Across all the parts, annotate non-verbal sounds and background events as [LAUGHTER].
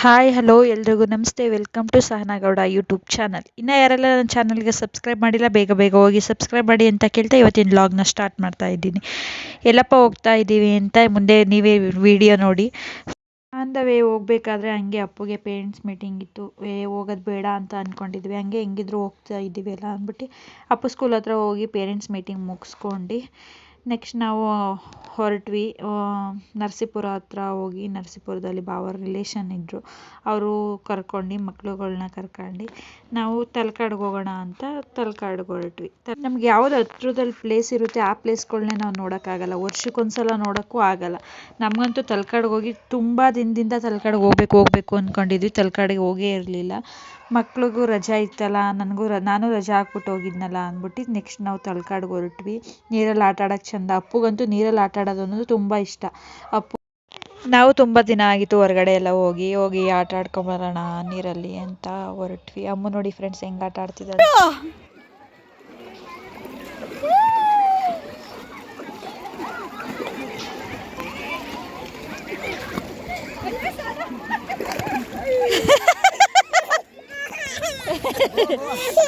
Hi hello ಎಲ್ರಿಗೂ. Namaste. Welcome to ಸಹನಾಗೌಡ YouTube channel ಇನ್ನು ಯಾರೆಲ್ಲ ನನ್ನ ಚಾನಲ್ಗೆ ಸಬ್ಸ್ಕ್ರೈಬ್ ಮಾಡಿಲ್ಲ, ಬೇಗ ಬೇಗ ಹೋಗಿ ಸಬ್ಸ್ಕ್ರೈಬ್ ಮಾಡಿ ಅಂತ ಕೇಳ್ತಾ ಇವತ್ತಿನ ವ್ಲಾಗ್ನ ಸ್ಟಾರ್ಟ್ ಮಾಡ್ತಾ ಇದ್ದೀನಿ. ಎಲ್ಲಪ್ಪ ಹೋಗ್ತಾ ಇದ್ದೀವಿ ಅಂತ ಮುಂದೆ ನೀವೇ ವಿಡಿಯೋ ನೋಡಿ. ಆನ್ ದ ವೇ ಹೋಗ್ಬೇಕಾದ್ರೆ ಹಂಗೆ ಅಪ್ಪುಗೆ ಪೇರೆಂಟ್ಸ್ ಮೀಟಿಂಗ್ ಇತ್ತು. ವೇ ಹೋಗೋದು ಬೇಡ ಅಂತ ಅಂದ್ಕೊಂಡಿದ್ವಿ ಹಂಗೆ ಹೆಂಗಿದ್ರು ಹೋಗ್ತಾ ಇದ್ದೀವಿ ಅಲ್ಲ ಅಂದ್ಬಿಟ್ಟು ಅಪ್ಪು ಸ್ಕೂಲ್ ಹತ್ರ ಹೋಗಿ ಪೇರೆಂಟ್ಸ್ ಮೀಟಿಂಗ್ ಮುಗಿಸ್ಕೊಂಡು. ನೆಕ್ಸ್ಟ್ ನಾವು ಹೊರಟ್ವಿ ನರಸೀಪುರ ಹತ್ರ ಹೋಗಿ ನರಸೀಪುರದಲ್ಲಿ ಬಾವರ್ ರಿಲೇಶನ್ ಇದ್ದರು ಅವರು ಕರ್ಕೊಂಡು, ಮಕ್ಳುಗಳ್ನ ಕರ್ಕೊಂಡು, ನಾವು ತಲಕಾಡ್ಗೆ ಹೋಗೋಣ ಅಂತ ತಲಕಾಡ್ಗೆ ಹೊರಟ್ವಿ. ನಮ್ಗೆ ಯಾವ್ದು ಹತ್ರದಲ್ಲಿ ಪ್ಲೇಸ್ ಇರುತ್ತೆ, ಆ ಪ್ಲೇಸ್ಗಳನ್ನೇ ನಾವು ನೋಡೋಕ್ಕಾಗಲ್ಲ. ವರ್ಷಕ್ಕೊಂದ್ಸಲ ನೋಡೋಕ್ಕೂ ಆಗಲ್ಲ. ನಮಗಂತೂ ತಲಕಾಡ್ಗೆ ಹೋಗಿ ತುಂಬ ದಿನದಿಂದ ತಲಕಾಡ್ಗೆ ಹೋಗ್ಬೇಕು ಹೋಗ್ಬೇಕು ಅಂದ್ಕೊಂಡಿದ್ವಿ ತಲಕಾಡಿಗೆ ಹೋಗೇ ಇರಲಿಲ್ಲ. ಮಕ್ಳಿಗೂ ರಜಾ ಇತ್ತಲ್ಲ, ನನಗೂ ನಾನು ರಜಾ ಹಾಕ್ಬಿಟ್ಟು ಹೋಗಿದ್ನಲ್ಲ ಅಂದ್ಬಿಟ್ಟು ನೆಕ್ಸ್ಟ್ ನಾವು ತಲಕಾಡ್ಗೆ ಹೊರಟ್ವಿ. ನೀರಲ್ಲಿ ಆಟ ಆಡೋಕ್ಕೆ ಚೆಂದ. ಅಪ್ಪುಗಂತೂ ನೀರಲ್ಲಿ ಆಟ ಆಡೋದು ಅನ್ನೋದು ತುಂಬ ಇಷ್ಟ. ಅಪ್ಪು ನಾವು ತುಂಬ ದಿನ ಆಗಿತ್ತು ಹೊರಗಡೆ ಎಲ್ಲ ಹೋಗಿ ಹೋಗಿ ಆಟ ಆಡ್ಕೊಂಬರೋಣ ನೀರಲ್ಲಿ ಅಂತ ಹೊರಟ್ವಿ. ಅಮ್ಮ ನೋಡಿ ಫ್ರೆಂಡ್ಸ್ ಹೆಂಗೆ ಆಟ ಆಡ್ತಿದ್ದಾರೆ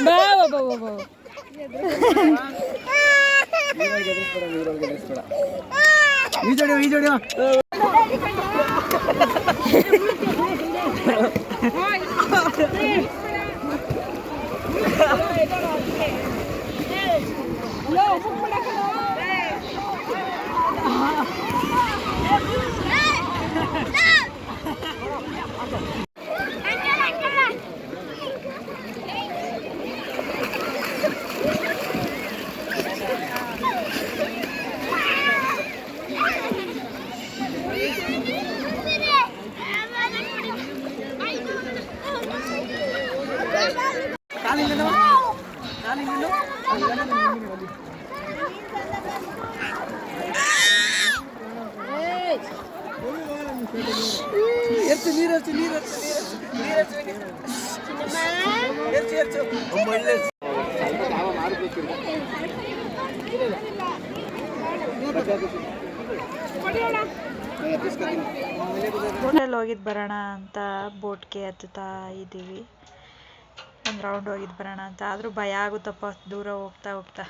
ಬಾ ಬಾ ಬಾ ಬಾ. ఈజోడి ఈజోడి ಎರ್ಚು ನೀರು ಎರ್ಚು ನೀರು ಎರ್ಚು ನೀರು ಎರ್ಚು ನೀರು ಎರ್ಚು. ಎರ್ಚು ಒಳ್ಳೆ ಬೋಟಲ್ಲಿ ಹೋಗಿದ್ದು ಬರೋಣ ಅಂತ ಬೋಟ್ಗೆ ಹತ್ತುತ್ತಾ ಇದ್ದೀವಿ. ಒಂದು ರೌಂಡ್ ಹೋಗಿದ್ದು ಬರೋಣ ಅಂತ. ಆದರೂ ಭಯ ಆಗುತ್ತಪ್ಪ ದೂರ ಹೋಗ್ತಾ ಹೋಗ್ತಾ.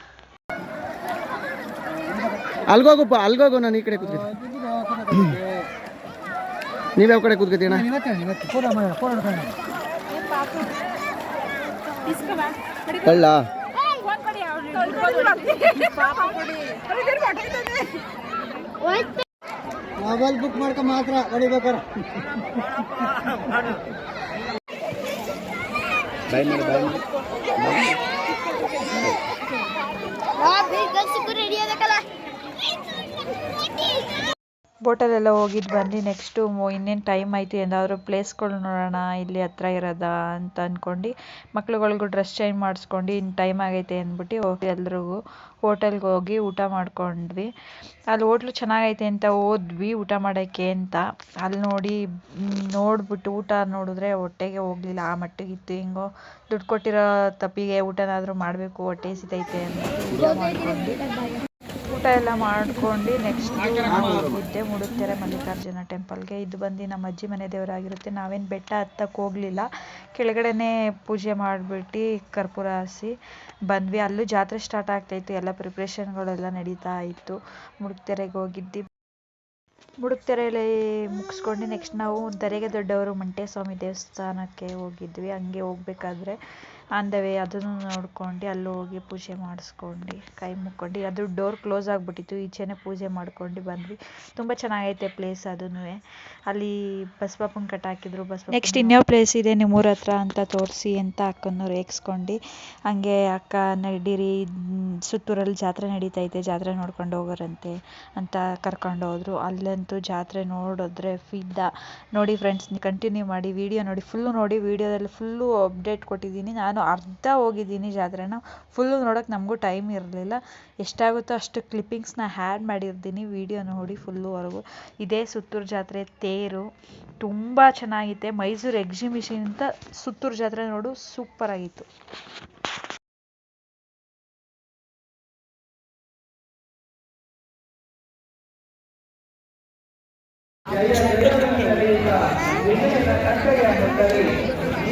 ಅಲ್ಗೋಗಪ್ಪ ಅಲ್ಗೋಗು ನಾನು ಈ ಕಡೆ ಕೂತ್ಕೊತೀನಿ ನೀವು ಯಾವ ಕಡೆ ಕೂತ್ಕೊತೀಣ ಕಳ್ಳ ಮೊಬೈಲ್ ಬುಕ್ ಮಾಡ್ಕ ಮಾತ್ರ ಹೊಡಿಬೇಕಾರ. ಬಾಯ್ ಮಾಡಿ ಬಾಯ್ ಮಾಡಿ. ಬೋಟಲ್ಲೆಲ್ಲ ಹೋಗಿದ್ದು ಬಂದು ನೆಕ್ಸ್ಟು ಇನ್ನೇನು ಟೈಮ್ ಆಯಿತು ಏನಾದರೂ ಪ್ಲೇಸ್ಗಳು ನೋಡೋಣ, ಇಲ್ಲಿ ಹತ್ರ ಇರೋದಾ ಅಂತ ಅಂದ್ಕೊಂಡು ಮಕ್ಳುಗಳಿಗೂ ಡ್ರೆಸ್ ಚೇಂಜ್ ಮಾಡಿಸ್ಕೊಂಡು ಇನ್ನು ಟೈಮ್ ಆಗೈತೆ ಅಂದ್ಬಿಟ್ಟು ಹೋಗಿ ಎಲ್ರಿಗೂ. ಹೋಟೆಲ್ಗೆ ಹೋಗಿ ಊಟ ಮಾಡ್ಕೊಂಡ್ವಿ. ಅಲ್ಲಿ ಹೋಟ್ಲು ಚೆನ್ನಾಗೈತೆ ಅಂತ ಹೋದ್ವಿ, ಊಟ ಮಾಡೋಕ್ಕೆ ಅಂತ. ಅಲ್ಲಿ ನೋಡಿ ನೋಡ್ಬಿಟ್ಟು ಊಟ ನೋಡಿದ್ರೆ ಹೊಟ್ಟೆಗೆ ಹೋಗಲಿಲ್ಲ. ಆ ಮಟ್ಟಿಗೆ ಇತ್ತು ಹಿಂಗೋ, ದುಡ್ಡು ಕೊಟ್ಟಿರೋ ತಪ್ಪಿಗೆ ಊಟನಾದರೂ ಮಾಡಬೇಕು, ಹೊಟ್ಟೆ ಸಿತೈತೆ ಅಂತ ಊಟ ಎಲ್ಲ ಮಾಡ್ಕೊಂಡು ನೆಕ್ಸ್ಟ್ ಹೋಗಿದ್ದೆ ಮುಡುಕ್ತೆರೆ ಮಲ್ಲಿಕಾರ್ಜುನ ಟೆಂಪಲ್ಗೆ ಇದು ಬಂದು ನಮ್ಮ ಅಜ್ಜಿ ಮನೆ ದೇವರಾಗಿರುತ್ತೆ. ನಾವೇನು ಬೆಟ್ಟ ಹತ್ತಕ್ಕೆ ಹೋಗಲಿಲ್ಲ. ಕೆಳಗಡೆನೇ ಪೂಜೆ ಮಾಡಿಬಿಟ್ಟು ಕರ್ಪೂರ ಹಸಿ ಬಂದ್ವಿ. ಅಲ್ಲೂ ಜಾತ್ರೆ ಸ್ಟಾರ್ಟ್ ಆಗ್ತಾಯಿತ್ತು. ಎಲ್ಲ ಪ್ರಿಪ್ರೇಷನ್ಗಳೆಲ್ಲ ನಡೀತಾ ಇತ್ತು. ಮುಡುಕ್ತೆರೆಗೆ ಹೋಗಿದ್ವಿ. ಮುಡುಕ್ತೆರೆಯಲ್ಲಿ ಮುಗಿಸ್ಕೊಂಡು ನೆಕ್ಸ್ಟ್ ನಾವು ದರೆಗೆ ದೊಡ್ಡವರು ಮಂಟೆ ಸ್ವಾಮಿ ದೇವಸ್ಥಾನಕ್ಕೆ ಹೋಗಿದ್ವಿ. ಹಂಗೆ ಹೋಗ್ಬೇಕಾದ್ರೆ ಆನ್ ದ ವೇ ಅದನ್ನು ನೋಡ್ಕೊಂಡು ಅಲ್ಲಿ ಹೋಗಿ ಪೂಜೆ ಮಾಡಿಸ್ಕೊಂಡು ಕೈ ಮುಕ್ಕೊಂಡು ಅದು ಡೋರ್ ಕ್ಲೋಸ್ ಆಗಿಬಿಟ್ಟಿತ್ತು. ಈಚೆನೇ ಪೂಜೆ ಮಾಡ್ಕೊಂಡು ಬಂದ್ವಿ. ತುಂಬ ಚೆನ್ನಾಗೈತೆ ಪ್ಲೇಸ್ ಅದೂ ಅಲ್ಲಿ ಬಸವಪ್ಪನ ಕಟ್ಟ ಹಾಕಿದ್ರು. ಬಸವ ನೆಕ್ಸ್ಟ್ ಇನ್ಯಾವ ಪ್ಲೇಸ್ ಇದೆ ನಿಮ್ಮೂರ ಹತ್ರ ಅಂತ ತೋರಿಸಿ ಅಂತ ಅಕ್ಕನ್ನು ರೇಗಿಸ್ಕೊಂಡು ಹಂಗೆ ಅಕ್ಕ ನಡೀರಿ ಸುತ್ತೂರಲ್ಲಿ ಜಾತ್ರೆ ನಡೀತೈತೆ ಜಾತ್ರೆ ನೋಡ್ಕೊಂಡು ಹೋಗೋರಂತೆ ಅಂತ ಕರ್ಕೊಂಡು ಹೋದ್ರು. ಅಲ್ಲಂತೂ ಜಾತ್ರೆ ನೋಡಿದ್ರೆ ಫಿದ್ದ ನೋಡಿ ಫ್ರೆಂಡ್ಸ್ ಕಂಟಿನ್ಯೂ ಮಾಡಿ ವಿಡಿಯೋ ನೋಡಿ ಫುಲ್ಲು ನೋಡಿ ವಿಡಿಯೋದಲ್ಲಿ ಫುಲ್ಲು ಅಪ್ಡೇಟ್ ಕೊಟ್ಟಿದ್ದೀನಿ. ನಾನು ಅರ್ಧ ಹೋಗಿದ್ದೀನಿ ಜಾತ್ರೆನ. ಫುಲ್ಲು ನೋಡೋಕ್ಕೆ ನಮಗೂ ಟೈಮ್ ಇರಲಿಲ್ಲ. ಎಷ್ಟಾಗುತ್ತೋ ಅಷ್ಟು ಕ್ಲಿಪ್ಪಿಂಗ್ಸ್ನ ಹ್ಯಾಡ್ ಮಾಡಿರ್ತೀನಿ ವಿಡಿಯೋ ನೋಡಿ ಫುಲ್ಲುವರೆಗೂ ಇದೇ ಸುತ್ತೂರು ಜಾತ್ರೆ, ತೇರು ತುಂಬ ಚೆನ್ನಾಗಿತ್ತೆ ಮೈಸೂರು ಎಕ್ಸಿಬಿಷನ್ಗಿಂತ ಸುತ್ತೂರು ಜಾತ್ರೆ ನೋಡು ಸೂಪರಾಗಿತ್ತು [LAUGHS]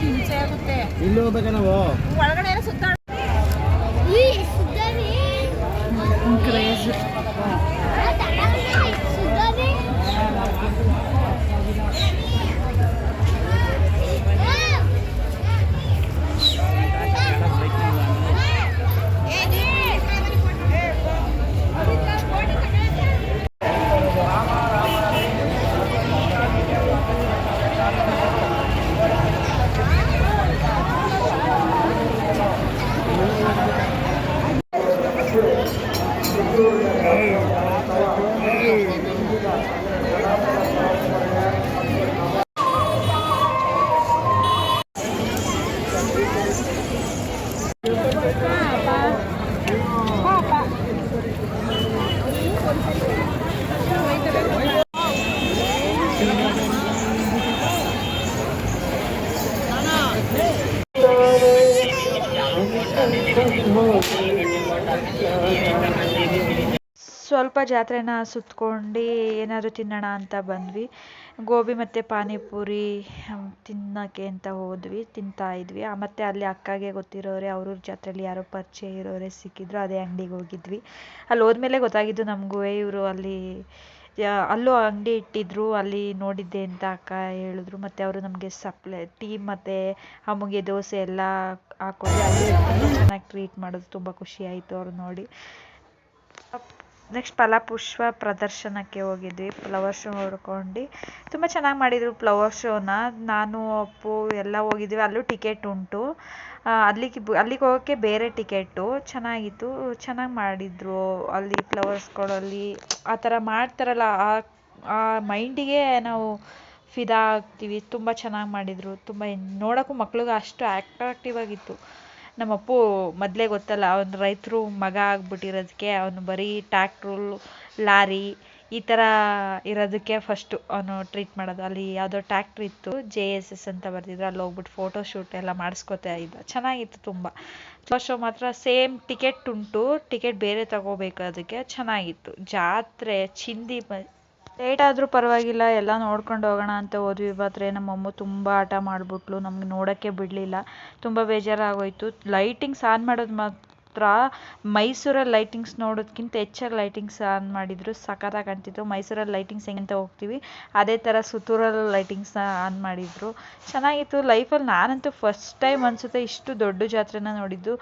ಹಿಂಸೆ ಆಗುತ್ತೆ. ಇಲ್ಲಿ ಹೋಗ್ಬೇಕಾ ನಾವು? ಒಳಗಡೆ ಎಲ್ಲ ಸುತ್ತಾಡ ಜಾತ್ರೆನ ಸುತ್ಕೊಂಡು ಏನಾದರೂ ತಿನ್ನೋಣ ಅಂತ ಬಂದ್ವಿ. ಗೋಬಿ ಮತ್ತು ಪಾನಿಪುರಿ ತಿನ್ನಕ್ಕೆ ಅಂತ ಹೋದ್ವಿ, ತಿಂತಾ ಇದ್ವಿ. ಮತ್ತೆ ಅಲ್ಲಿ ಅಕ್ಕಗೆ ಗೊತ್ತಿರೋರೆ ಅವ್ರವ್ರ ಜಾತ್ರೆಯಲ್ಲಿ ಯಾರೋ ಪರಿಚಯ ಇರೋರೆ ಸಿಕ್ಕಿದ್ರು, ಅದೇ ಅಂಗಡಿಗೆ ಹೋಗಿದ್ವಿ. ಅಲ್ಲಿ ಹೋದ್ಮೇಲೆ ಗೊತ್ತಾಗಿದ್ದು ನಮಗೂ ಇವರು ಅಲ್ಲಿ ಅಲ್ಲೂ ಅಂಗಡಿ ಇಟ್ಟಿದ್ರು, ಅಲ್ಲಿ ನೋಡಿದ್ದೆ ಅಂತ ಅಕ್ಕ ಹೇಳಿದ್ರು. ಮತ್ತು ಅವರು ನಮಗೆ ಸಪ್ಲೈ, ಟೀ ಮತ್ತು ಅಮ್ಮಗೆ ದೋಸೆ ಎಲ್ಲ ಹಾಕೊಂಡು ಅಲ್ಲಿ ಚೆನ್ನಾಗಿ ಟ್ರೀಟ್ ಮಾಡೋದು, ತುಂಬ ಖುಷಿ ಆಯಿತು ಅವ್ರು ನೋಡಿ. ನೆಕ್ಸ್ಟ್ ಫಲಪುಷ್ಪ ಪ್ರದರ್ಶನಕ್ಕೆ ಹೋಗಿದ್ವಿ ಫ್ಲವರ್ ಶೋ ನೋಡ್ಕೊಂಡು. ತುಂಬ ಚೆನ್ನಾಗಿ ಮಾಡಿದರು ಫ್ಲವರ್ ಶೋನ ನಾನು, ಅಪ್ಪು ಎಲ್ಲ ಹೋಗಿದ್ವಿ, ಅಲ್ಲೂ ಟಿಕೆಟ್ ಉಂಟು. ಅಲ್ಲಿಗೆ ಅಲ್ಲಿಗೆ ಹೋಗೋಕ್ಕೆ ಬೇರೆ ಟಿಕೆಟು ಚೆನ್ನಾಗಿತ್ತು, ಚೆನ್ನಾಗಿ ಮಾಡಿದರು ಅಲ್ಲಿ ಫ್ಲವರ್ಸ್ಗಳಲ್ಲಿ ಆ ಥರ ಮಾಡ್ತಾರಲ್ಲ, ಆ ಆ ಮೈಂಡಿಗೆ ನಾವು ಫಿದಾ ಆಗ್ತೀವಿ. ತುಂಬ ಚೆನ್ನಾಗಿ ಮಾಡಿದರು. ತುಂಬ ನೋಡೋಕ್ಕೂ ಮಕ್ಳಿಗೆ ಅಷ್ಟು ಅಟ್ರಾಕ್ಟಿವ್ ಆಗಿತ್ತು. ನಮ್ಮ ಅಪ್ಪು ಮೊದಲೇ ಗೊತ್ತಲ್ಲ, ಅವನು ರೈತರು ಮಗ ಆಗ್ಬಿಟ್ಟಿರೋದಕ್ಕೆ ಅವನು ಬರೀ ಟ್ಯಾಕ್ಟ್ರು ಲಾರಿ ಈ ಥರ ಇರೋದಕ್ಕೆ ಫಸ್ಟು ಅವನು ಟ್ರೀಟ್ ಮಾಡೋದು. ಅಲ್ಲಿ ಯಾವುದೋ ಟ್ಯಾಕ್ಟ್ರ್ ಇತ್ತು ಜೆ ಎಸ್ ಎಸ್ ಅಂತ ಬರ್ತಿದ್ರು ಅಲ್ಲಿ ಹೋಗ್ಬಿಟ್ಟು ಫೋಟೋ ಶೂಟ್ ಎಲ್ಲ ಮಾಡಿಸ್ಕೊತಾ ಇದ್ದ. ಚೆನ್ನಾಗಿತ್ತು ತುಂಬ. ಶೋ ಮಾತ್ರ ಸೇಮ್ ಟಿಕೆಟ್ ಉಂಟು ಟಿಕೆಟ್ ಬೇರೆ ತಗೋಬೇಕು ಅದಕ್ಕೆ ಚೆನ್ನಾಗಿತ್ತು. ಜಾತ್ರೆ, ಚಿಂದಿ ಬ ಲೇಟ್ ಆದರೂ ಪರವಾಗಿಲ್ಲ, ಎಲ್ಲ ನೋಡ್ಕೊಂಡು ಹೋಗೋಣ ಅಂತ ಹೋದ್ವಿ. ಮಾತ್ರ ನಮ್ಮಮ್ಮ ತುಂಬ ಆಟ ಮಾಡಿಬಿಟ್ಲು, ನಮ್ಗೆ ನೋಡೋಕ್ಕೆ ಬಿಡಲಿಲ್ಲ. ತುಂಬ ಬೇಜಾರಾಗೋಯ್ತು. ಲೈಟಿಂಗ್ಸ್ ಆನ್ ಮಾಡೋದು ಮಾತ್ರ, ಮೈಸೂರಲ್ಲಿ ಲೈಟಿಂಗ್ಸ್ ನೋಡೋದಕ್ಕಿಂತ ಹೆಚ್ಚಾಗಿ ಲೈಟಿಂಗ್ಸ್ ಆನ್ ಮಾಡಿದ್ರು. ಸಖತ್ತಾಗಿ ಕಾಣ್ತಿತ್ತು. ಮೈಸೂರಲ್ಲಿ ಲೈಟಿಂಗ್ಸ್ ಹೆಂಗಂತ ಹೋಗ್ತೀವಿ. ಅದೇ ಥರ ಸುತ್ತೂರಲ್ಲಿ ಲೈಟಿಂಗ್ಸ್ನ ಆನ್ ಮಾಡಿದ್ರು. ಚೆನ್ನಾಗಿತ್ತು. ಲೈಫಲ್ಲಿ ನಾನಂತೂ ಫಸ್ಟ್ ಟೈಮ್ ಅನಿಸುತ್ತೆ ಇಷ್ಟು ದೊಡ್ಡ ಜಾತ್ರೆನ ನೋಡಿದ್ದು.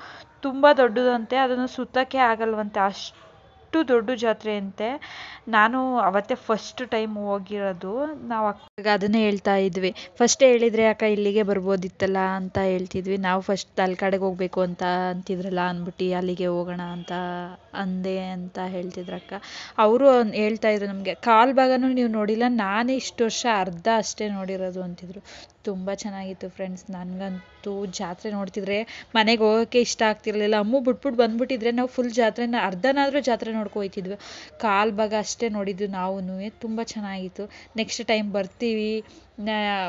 ತುಂಬ ದೊಡ್ಡದಂತೆ, ಅದನ್ನು ಸುತ್ತಕ್ಕೆ ಆಗಲ್ವಂತೆ. ಅಷ್ಟು ದೊಡ್ಡ ಜಾತ್ರೆ ಅಂತೆ. ನಾನು ಅವತ್ತೇ ಫಸ್ಟ್ ಟೈಮ್ ಹೋಗಿರೋದು. ನಾವು ಅಕ್ಕಗೆ ಅದನ್ನೇ ಹೇಳ್ತಾ ಇದ್ವಿ. ಫಸ್ಟ್ ಹೇಳಿದ್ರೆ ಅಕ್ಕ ಇಲ್ಲಿಗೆ ಬರ್ಬೋದಿತ್ತಲ್ಲ ಅಂತ ಹೇಳ್ತಿದ್ವಿ. ನಾವು ಫಸ್ಟ್ ಅಲ್ಲಿ ಕಡೆಗೆ ಹೋಗ್ಬೇಕು ಅಂತ ಅಂತಿದ್ರಲ್ಲ ಅಂದ್ಬಿಟ್ಟು ಅಲ್ಲಿಗೆ ಹೋಗೋಣ ಅಂತ ಅಂದೆ ಅಂತ ಹೇಳ್ತಿದ್ರು ಅಕ್ಕ. ಅವರು ಹೇಳ್ತಾ ಇದ್ರು ನಮಗೆ, ಕಾಲು ಭಾಗನೂ ನೀವು ನೋಡಿಲ್ಲ, ನಾನೇ ಇಷ್ಟು ವರ್ಷ ಅರ್ಧ ಅಷ್ಟೇ ನೋಡಿರೋದು ಅಂತಿದ್ರು. ತುಂಬ ಚೆನ್ನಾಗಿತ್ತು ಫ್ರೆಂಡ್ಸ್ ನನಗಂತೂ ಜಾತ್ರೆ ನೋಡ್ತಿದ್ರೆ ಮನೆಗೆ ಹೋಗೋಕ್ಕೆ ಇಷ್ಟ ಆಗ್ತಿರ್ಲಿಲ್ಲ. ಅಮ್ಮು ಬಿಟ್ಬಿಟ್ಟು ಬಂದ್ಬಿಟ್ಟಿದ್ರೆ ನಾವು ಫುಲ್ ಜಾತ್ರೆನ ಅರ್ಧನಾದರೂ ಜಾತ್ರೆ ನೋಡ್ಕೋಯ್ತಿದ್ವಿ ಕಾಲು ಭಾಗ ಅಷ್ಟೇ ನೋಡಿದ್ದು ನಾವೂ ತುಂಬ ಚೆನ್ನಾಗಿತ್ತು. ನೆಕ್ಸ್ಟ್ ಟೈಮ್ ಬರ್ತೀವಿ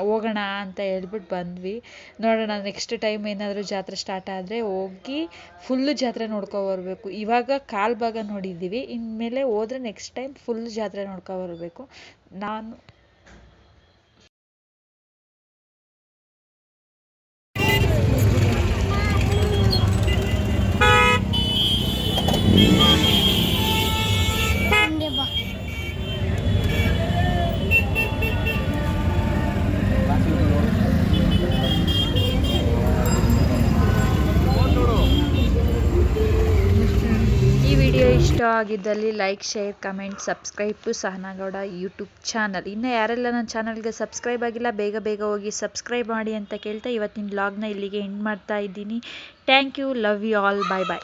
ಹೋಗೋಣ ಅಂತ ಹೇಳ್ಬಿಟ್ಟು ಬಂದ್ವಿ. ನೋಡೋಣ ನೆಕ್ಸ್ಟ್ ಟೈಮ್ ಏನಾದರೂ ಜಾತ್ರೆ ಸ್ಟಾರ್ಟ್ ಆದರೆ ಹೋಗಿ ಫುಲ್ಲು ಜಾತ್ರೆ ನೋಡ್ಕೊ ಬರಬೇಕು. ಇವಾಗ ಕಾಲು ಭಾಗ ನೋಡಿದ್ದೀವಿ. ಇನ್ಮೇಲೆ ಹೋದ್ರೆ ನೆಕ್ಸ್ಟ್ ಟೈಮ್ ಫುಲ್ ಜಾತ್ರೆ ನೋಡ್ಕೊ ಬರಬೇಕು. ನಾನು ಇಷ್ಟ ಆಗಿದ್ದಲ್ಲಿ like share comment subscribe to ಸಹನಾಗೌಡ YouTube channel ಇನ್ನು ಯಾರೆಲ್ಲ ನನ್ನ ಚಾನಲ್ಗೆ ಸಬ್ಸ್ಕ್ರೈಬ್ ಆಗಿಲ್ಲ, ಬೇಗ ಬೇಗ ಹೋಗಿ ಸಬ್ಸ್ಕ್ರೈಬ್ ಮಾಡಿ ಅಂತ ಕೇಳ್ತಾ ಇವತ್ತಿನ ಬ್ಲಾಗ್ನ ಇಲ್ಲಿಗೆ ಎಂಡ್ ಮಾಡ್ತಾ ಇದ್ದೀನಿ. Thank you love you all bye bye